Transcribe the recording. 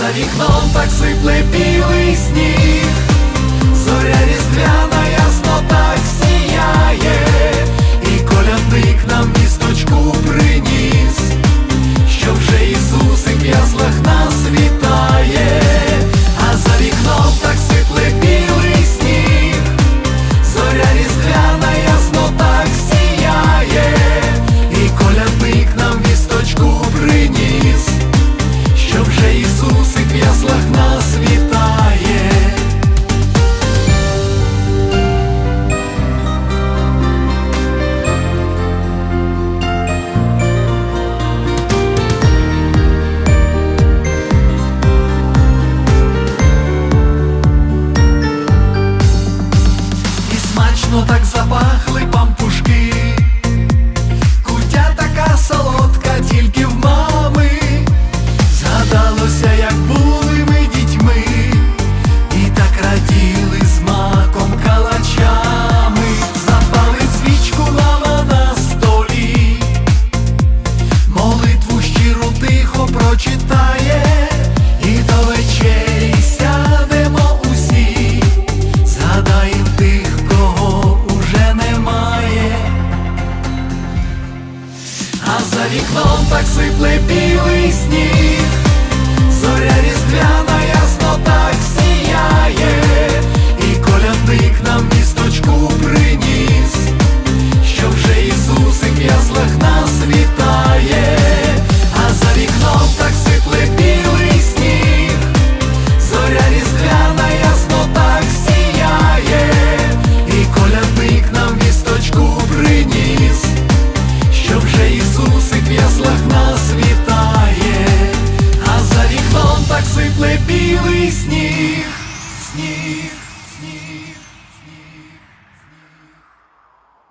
за вікном так сипле білий сніг, а за вікном так сипле білий сніг, зоря різдвяна ясно так сіяє, і колядник нам місточку.